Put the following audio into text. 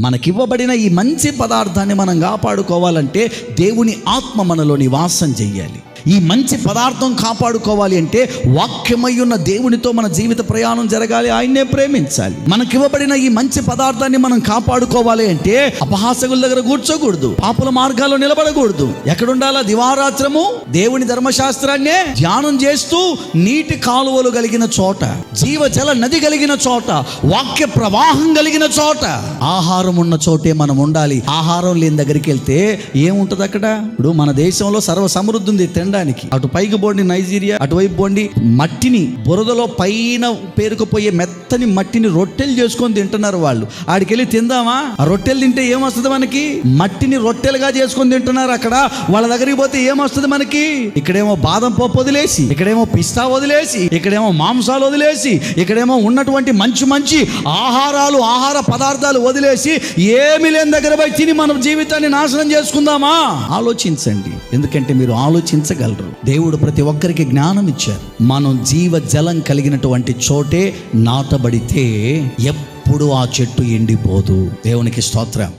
మనకివ్వబడిన ఈ మంచి పదార్థాన్ని మనం కాపాడుకోవాలంటే దేవుని ఆత్మ మనలో నివాసం చెయ్యాలి. ఈ మంచి పదార్థం కాపాడుకోవాలి అంటే వాక్యమై ఉన్న దేవునితో మన జీవిత ప్రయాణం జరగాలి ఆయన్నే ప్రేమించాలి. మనకివ్వబడిన ఈ మంచి పదార్థాన్ని మనం కాపాడుకోవాలి అంటే అపహాసకుల దగ్గర కూర్చోకూడదు పాపుల మార్గాల్లో నిలబడకూడదు. ఎక్కడుండాలా దివారాత్రము? దేవుని ధర్మశాస్త్రాన్నే ధ్యానం చేస్తూ నీటి కాలువలు కలిగిన చోట జీవజల నది కలిగిన చోట వాక్య ప్రవాహం కలిగిన చోట ఆహారం ఉన్న చోటే మనం ఉండాలి. ఆహారం లేని దగ్గరికి వెళ్తే ఏముంటది అక్కడ ఇప్పుడు మన దేశంలో సర్వ సమృద్ధి ఉంది తినడానికి అటు పైకి పోండి నైజీరియా అటువైపు పోండి మట్టిని. బురదలో పైన పేరుకుపోయే మెత్తని మట్టిని రొట్టెలు చేసుకొని తింటున్నారు వాళ్ళు. ఆడికి వెళ్ళి తిందామా? ఆ రొట్టెలు తింటే ఏమొస్తుంది మనకి? మట్టిని రొట్టెలుగా చేసుకొని తింటున్నారు అక్కడ. వాళ్ళ దగ్గరికి పోతే ఏమొస్తుంది మనకి? ఇక్కడేమో బాదం పప్పు వదిలేసి ఇక్కడేమో పిస్తా వదిలేసి ఇక్కడేమో మాంసాలు వదిలేసి ఇక్కడేమో ఉన్నటువంటి మంచి మంచి ఆహారాలు ఆహార పదార్థాలు వదిలేసి ఏమి లేని దగ్గర పోయి తిని మన జీవితాన్ని నాశనం చేసుకుందామా? ఆలోచించండి. ఎందుకంటే మీరు ఆలోచించగలరు. దేవుడు ప్రతి ఒక్కరికి జ్ఞానం ఇచ్చారు. మనం జీవ జలం కలిగినటువంటి చోటే నాటబడితే ఎప్పుడు ఆ చెట్టు ఎండిపోదు. దేవునికి స్తోత్రం.